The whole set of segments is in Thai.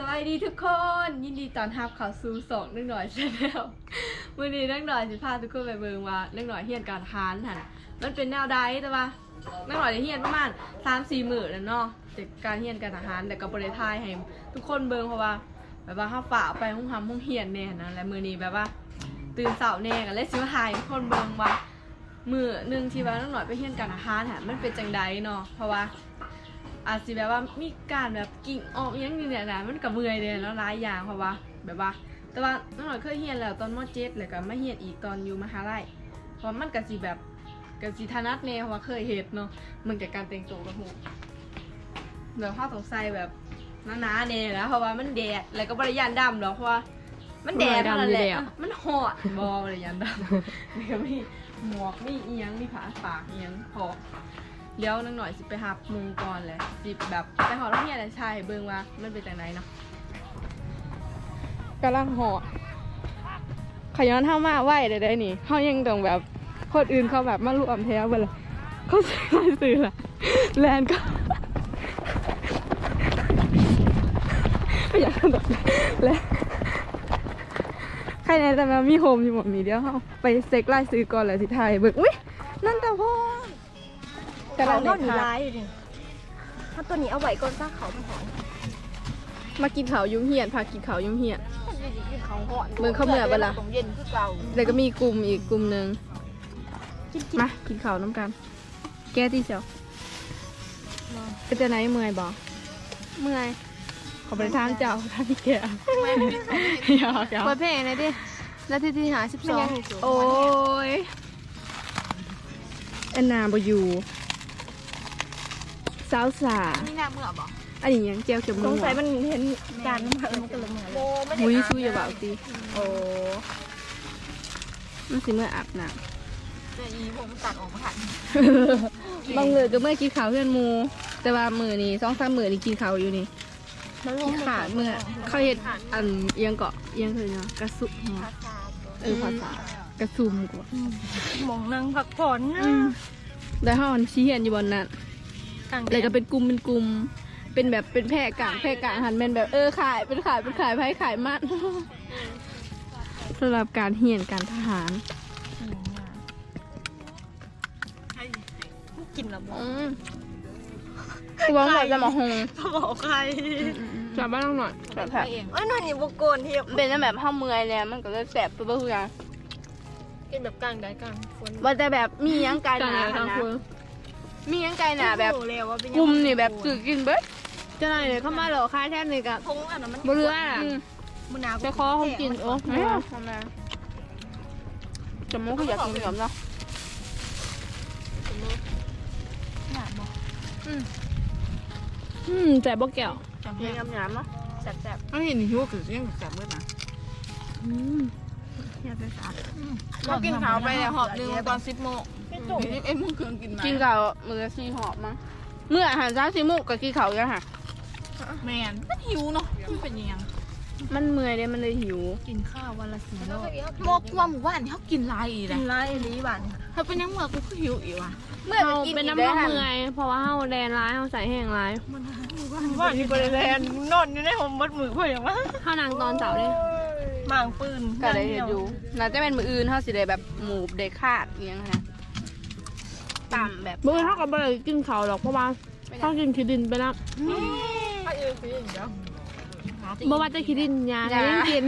สวัสดีทุกคน ยินดีตอนรับเขาสู่สองนึกหน่อยชาแนลวันนี้นักหน่อยสิพาทุกคนไปเบิ่งว่านักหน่อยเฮียนการทานหันมันเป็นแนวใดแต่ว่านักหน่อยได้เฮียนประมาณสามสี่หมื่นแล้วเนาะจากการเฮียนการทหารแต่ก็บริทายให้ทุกคนเบิ่งเพราะว่า แบบว่าห้าฝ่าไปห้องทำห้องเฮียนเนี่ยนะและมือนี้แบบว่า ตื่นเสาแน่กันเลยสิมาถ่ายทุกคนเบิ่งว่ามือหนึ่งที่ว่านักหน่อยไปเฮียนการทารหันมันเป็นจังใดเนาะเพราะว่า อาจสิแบบว่ามีการแบบกิ่งออกอิหยังนี่เนี่ยนะมันกับเมื่อยเลยแล้วหลายอย่างเพราะว่าแบบว่า แต่ว่าน้องหน่อยเคยเฮียนแล้วตอนมเจ็ดแล้วก็มาเฮียนอีกตอนอยู่มหาลัยเพราะมันก็สิแบบก็สิถนัดแน่เพราะว่าเคยเฮ็ดเนาะมันกับการแต่งตัวกับหูแบบผ้าสงสัยแบบหนาๆแน่แล้วเพราะว่ามันแดดแล้วก็บริยานดำหรอกเพราะว่ามันแดดเท่านั้นแหละบ่ได้ดำอยู่แล้วมันหอดบอบริยานดำแล้วก็มีหมวกมีเอียงมีผ้าปากเอียงพอ เดี๋ยวนังหน่อยสิไปหับมุงก่อนเลยสิแบบไปหอแล้วเฮียนชายเบิ่งว่ามันเป็นจากไหนเนาะกำลังหอขย้อนเท่ามาไหวได้ได้นี่เขายังต้องแบบคนอื่นเขาแบบมารวมแถวเวลาเขาซื้อลายซื้อละแลนก็ไม่อยากแบบแล้วใครในแต่แม่มีโฮมอยู่หมดมีเดียวเขาไปเซ็กไล่ซื้อก่อนเลยสิไทยเบิ่งอุ้ยนั่นแต่พ่อ แต่เรากำก็ลังหนีเด็ดร้ายอยู่ดิถ้าตัวนี้เอาไว้ก่อนซากเขามันหอนมากินข้าวยุ่งเหียนพากินข้าวยุ่งเหียน มันจะกินเขาหอนเบิ่งเขาเหมือนเวลา ตรงเย็นคือเก่าแล้วก็มีกลุ่มอีกกลุ่มหนึ่งกินกินมากินข้าวน้ำกัน แก้ที่เสียวเป็นจะไหนเมื่อยบ่เมื่อยขอไปทางเจ้าทางพี่แกอยากอยากเปิดเพลงหน่อยดินาทีที่หาสิบมันสอยังงอยู่โอ้ยแอนนาบอยู่ สาวสานี่หน้าเมื่อบ่อันนี้ยังเจียวเข็มสมืงอสัยมันเห็นจานน้ำมันมันก็เลยเหมือนโบไม่ได้มุ้ยอาบชูอย่าบ่าวสิโอ้มันสิเมื่ออาบน้แต่อีผมมันตัดออกมาทันำบางเลยก็เมื่อกินข้าวเพื่อนหมู แต่ว่ามือนี่สองสามมือนี่กินข้าวอยู่นี่มันลงขาดเมื่อเขาเห็ดอันเอียงเกาะเอียงคือเนาะกระสุมเออภาษากระซุมกว่ามองนั่งพักผ่อนนะแล้วเขาอันชี้เห็นอยู่บนนั้น ต่างแล้วก็เป็นกลุ่มเป็นกลุ่ม เป็นแบบเป็นแพร่กลางแพร่กลางหันเป็นแบบเออขายเป็นขายเป็นขายไพ่ขายมันสำหรับการเหียนการทหารกินแล้วบอกตัวหน่อยจะมาหงบอกใครจับบ้านหน่อยแบบเองเอ้ยหน่อยนี่บกโกนเทียบเป็นแบบห้าเมื่อยเลยมันก็เลยแสบตัวเบื่อกินแบบกลางได้กลางฝนว่าแต่แบบมีหยังไกลหนานะ มีหยังไกลหนาแบบรู้แล้วว่าเป็นกลุ่มนี่แบบสื่อกินเบิดจะหน่อยเลยเข้ามาเหรอค่ายแท่นนี่กับทงอันนั้นมันบเรืออะมันหนาวไปคอเขากินโอ้ไม่ทำไมจมูกเขาอยากกินเหมือนเนาะอืมแต่บ่แก้วจำยัได้งยำๆเนาะแซ่บอันนี้นี่หิวคือยังแสบเมื่อนะอืม เรากินข้าวไปแล้วหอบหนึงตอนสิบโมงๆไม่จุกเอ็มมึงเครื่องกินมากินข้าวมือซีหอบมั้งเมื่ออาหารเช้าซีมุกกับกินข้าวกันค่ะ แมนมันหิวเนาะมันเป็นยังมันเมื่อยเลยมันเลยหิว กินข้าววันละสี่รอบโมกว่าหมู่บ้านนี่เขากินลายอีกกินะนร้ายอีหลีบันถ้าเป็นยังเมื่อกูก็หิวอีกว่ะเมื่อเรากินเป็นอีกน้ำได้มันค่ะเมื่อยเพราะว่าเฮาแดนร้ายเฮาใส่แห้งร้ายว่าที่บริเวณนอนอยู่ในห้องมัดมือเพื่อนอย่างว่าเฮานางตอนเสาร์เลย หมางปืนก็ได้เห็นอยู่น่าจะเป็นมืออื่นเขาสิได้แบบหมูเด็กขาดเงี้ยค่ะต่ำแบบมื้อเฮาก็บ่ได้กินข้าวหรอกเพราะว่าเฮากินขี้ดินไปแล้วถ้าเออสิอย่างเดียวบ่ว่าจะขี้ดินยาก็ยังกิน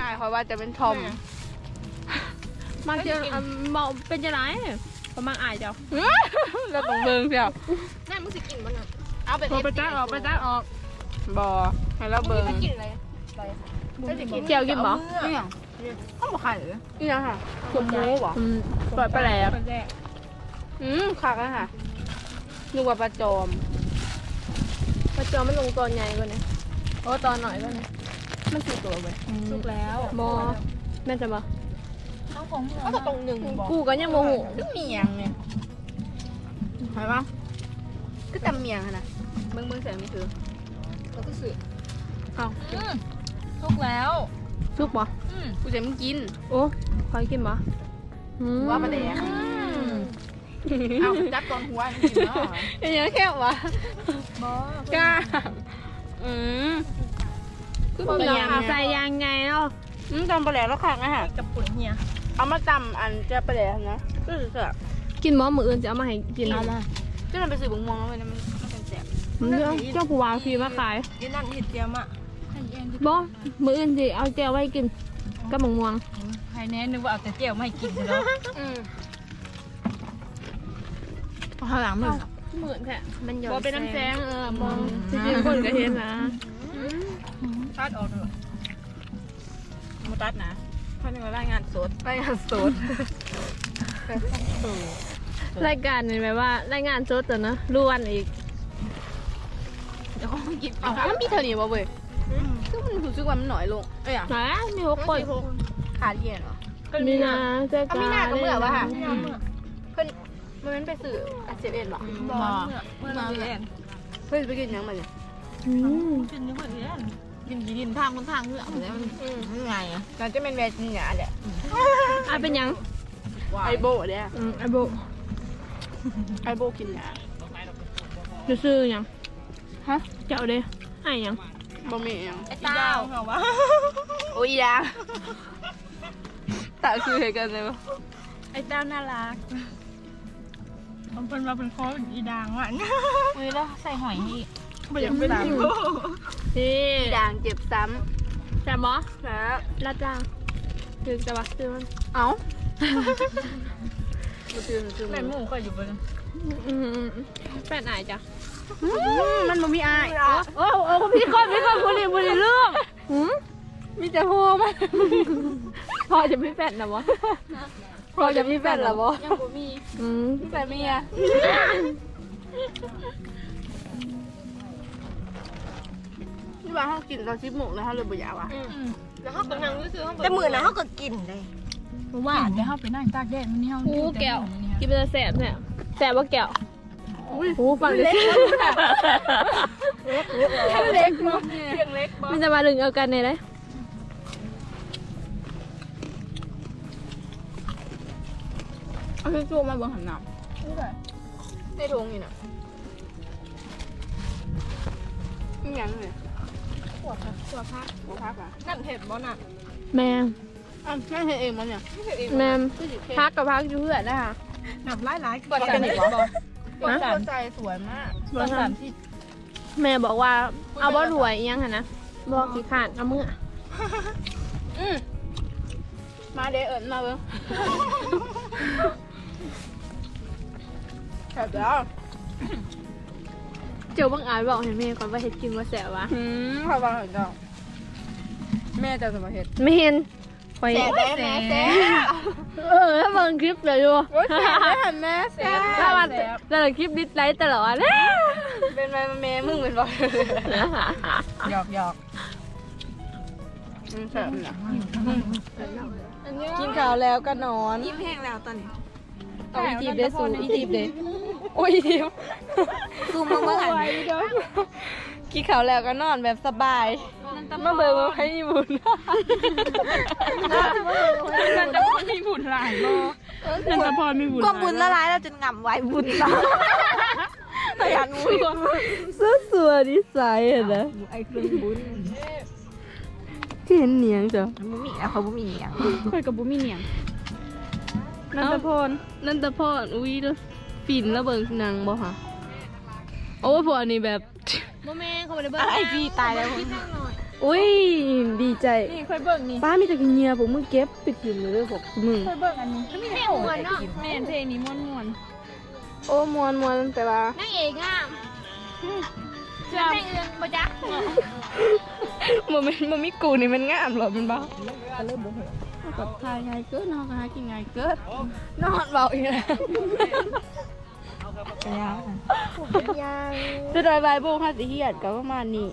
อ่าเพราะว่าจะเป็นทอมมาเจออะเมาเป็นจังไดประมาณอายเจ้าแล้วตรงเบิงเสียวนั่นมึงสิกินมันอะ เอาไปพอไปจัดออกไปจัดออกบอให้เราเบิงไม่กินอะไรไม่ได้กินเจียวกินบ่นี่ยังต้องบอกใครเลยนี่นะค่ะสมมูบ่อืมปล่อยไปแล้วอืมคักอะค่ะนึกว่าปลาจอมปลาจอมมันลงตอนใหญ่กว่านี้โอ้ตอนหน่อยกว่านี้มันสี่ตัวเว้ยสุกแล้วบ่แม่นจะบ่ก็จะตรงหนึ่งบอกกูก็ยังบ่ฮู้ก็เมียงไงเห็นปะ ก็จำเมียงอะนะเบิ้งเบิ้งเสียงมันคือแล้วก็สื่อเอ้าสุกแล้ว ซุปบ่กูจะมึงกิน โอ้คอยกินบ่อืมว่าปลาแดกเอาจับตอนหัวกินเนาะเป็นยังแค่วะบ่กล้าอืมบ่มีหยังใส่ยางไงเนาะอืมตำปลาแหลแล้วค่ะนะฮะกับปุ่นเฮียเอามาตำอันเจะปลาแหลนะก็คือเสือกินหมอมืออื่นจะเอามาให้กินเอามา ก็มันไปสื่อบุงมองแล้วมันมันเป็นแสบเรื่องเจ้าผู้วางฟรีมาขายยีนั่นเห็ดเจียมอะบ่มืออื่นสิเอาแก้วไว้กินกับหมงม่วงใครแน่นึกว่าเอาแต่เจียวไม่กินแล้วอืมข้างหลังมือเหมือนแค่มันหยบ่เป็นน้ำแสงเออมองจริงๆคนก็เห็นนะตัดออกเลยมาตัดนะเขาเนี่ยมารายงานสดไปงานสด รายการนี่แบบว่ารายงานสดแต่เนอะล้วนอีกเดี๋ยวเขากินอ๋อมันมีเท่านี้บ่เว้ยคือมันรู้สึกว่ามันหน่อยลงเอ้ยอะนะมีหกคนขาดเย็นเหรอมีนาเจ้าเอามีนากับเมื่อวะค่ะเพิ่นมันเป็นไปสื่ออัดเสียเอ็นหรอบ่เมื่อเราเรียนเพิ่นไปกินหยังมาเนี่ยอืมกินนี่เหมือนเรียนกินกี่ดินทางคนทางเลือกแล้วมันมันไงอะน่าจะเป็นแม่จริงอะแหละอะเป็นหยังไอโบเนี่ยอืมไอโบ ไอโบกินหยาจะซื้อหยังฮะเจ้าเด้ไอ้หยังบ่มีหยังไอ้อีเต้าดาวเหรอวะโอ้ยยาตาคือเหตุกันเลยวะไอ้เต้าน่ารักมันเป็นมาเป็นคออีดางว่ะอุ้ยแล้วใส่หอยให้ไม่อยากเป็นอีโบนี่ด่างเจ็บซ้แซ่บบ่ำครับรัดจ้างคือจะว่าซื้อมันเอ้า บ่ตื่นตื่นแม่หมูก็อยู่บนอืมแฟนอายจ้ะมันบ่มีอายโอ้โอ้พี่คนพี่คนบุรีบุรีเรื่องหืมมีแต่โฮมันพอจะไม่แฟนนะวะพอจะมีแฟนแล้วบ่ยังบ่มีอืมมีแฟนมีอะนี่ว่าเฮากินตอน10โมงแล้วเฮาเลยบ่อยากว่ะแล้วเขากำลังรู้สึกแต่มือนะเขาก็กินเลย ว่าแต่เขาไปนั่งตากแดดมันนี่เฮาอู้แก้วกินเป็นแสบเนี่ยแสบว่าแก้วโอ้ฟังเลยเล็กเนาะเสียงเล็กบ่มันจะมาดึงเอากันในเลยเอาไปจูมาเบิ่งหันหน้าในถุงนี่น่ะมีหยังเลยตัวพักบ่พักอะนั่นเห็ดบ่น่ะแม่ อ้าวแม่เฮ็ดเองบ่เนี่ยแม่พักกับพักอยู่เพื่อนนะคะแบบหลายๆกดกันอีกบ่กดนะใจสวยมากตัวสามที่แม่บอกว่าเอาบ่รวยอิหยังหันนะบอกขี้ขาดเอามืออืมมาเด้เอิญมาเบิ่งแซ่บแล้วเจ้าบังอาจบอกให้แม่ก่อนว่าเฮ็ดกินว่าแสบวะหืมเขาวางเห็นจ้ะแม่จะสมาเฮ็ดไม่เห็น คอยแซ่บแม่แซ่บเออถ้าเบิ่งคลิปเลยอยู่โอ้ยแซ่บได้หันแม่แซ่บถ้ามันแต่ละคลิปดิสไลค์ตลอดนะเป็นไรแม่มึงเป็นบ่หยอกหยอกอืมแซ่บนะกินข้าวแล้วก็นอนยิ้มแห้งแล้วตอนนี้เอาอีทีบเด้สูอีทีบเด้โอ้ยอีทีบซูมมาเบิ่งหัน กินข้าวแล้วก็นอนแบบสบายมาเบิ่งว่าให้บุญนั่นจะมีบุญหลายบ่นั่นจะพอมีบุญความบุญละลายเราจนง่ำไว้บุญเราขยันบุญสู้สัวนิสัยอะนะไอ้เครื่องบุญเห็นเนียงจ้ะบุมีอะเขาบุมีอย่างคอยกับบุมีเนียงนันทพรนันทพรอุ้ยเด้อปิ่นแล้วเบิ่งหนังบ่ค่ะโอ้ยพวกอันนี้แบบ บ่แม่เขาบ่ได้เบิ่งไอพี่ตายแล้วอุ้ยดีใจนี่ค่อยเบิ่งนี่ป้ามีแต่กินเงียผมมึงเก็บไปกินเลยเด้อพวกมึงค่อยเบิ่งอันนี้แม่ม่วนเนาะแม่เพลงนี้ม่วนโอ้มวนมวนแต่ว่านางเอกอะจะแต่งเรื่องบ่จักมันมันมันมีกูนี่มันงามเหรอมันบ้ากับทายไงเกิดเนาะหากินไงเกิดนอนเบาอีกแล้ว ยังจะโดยบายโบงค่ะสิเฮียดกับประมาณนี้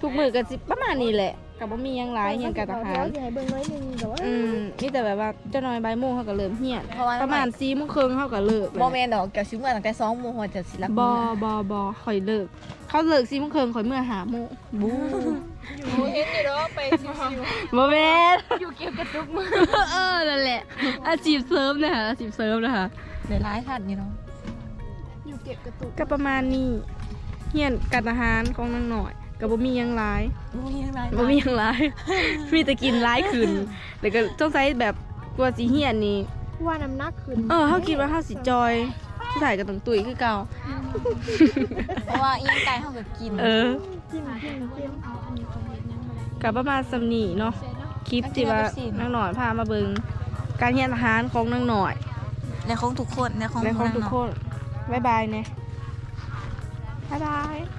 ทุกมือกันสิประมาณนี้แหละกับบ่มีหยังหลายเฮียนการทหารใหญ่เบิ่งน้อยนึงแต่ว่าอืมนี่แต่แบบว่าเจ้าน้อยใบายโมงเขาก็เริ่มเฮียนเพราะว่าประมาณ4โมงครึ่งเขาก็เลิกโมเมนต์ดอกเกี่ยวชิมกันตั้งแต่สองโมงหัวจะสิลักบอบอบอข่อยเลิก เขาเลิก4โมงครึ่งข่อยเมื่อหาโมงบูเห็นอยู่แล้วไปชิวบ่แม่นอยู่เก็บกระตุกมือเออนั่นแหละอาชีพเสริมนะคะอาชีพเสริมนะคะเดี๋ยวร้ายทัดนี่เนาะ อยู่เก็บกระตุกก็ประมาณนี้เฮียนการทหารของนางหน่อยก็บ่มีหยังหลายบ่มีทั้งร้ายบ่มีหยังหลาย มีแต่กินหลายขึ้นแล้วก็ต้องใช้แบบกลัวสิเฮียนนี่ว่าน้ำหนักขึ้นเออเฮาคิดว่าเฮาสิจอยสุดท้ายก็ต้องตุยคือเก่าเพราะว่าอิงไก่เขาก็กิน เออจิ้มจิ้มจิ้มเอาอันนี้ของเฮ็ดยังบ่ได้ก็ประมาณสำนีเนาะเสร็จแล้วคลิปที่ว่านางหน่อยพามาเบิงการเฮียนทหารของนางหน่อยในของทุกคนในของและของนางทุกเนาะคน บ๊ายบายเนี่ยบ๊ายบาย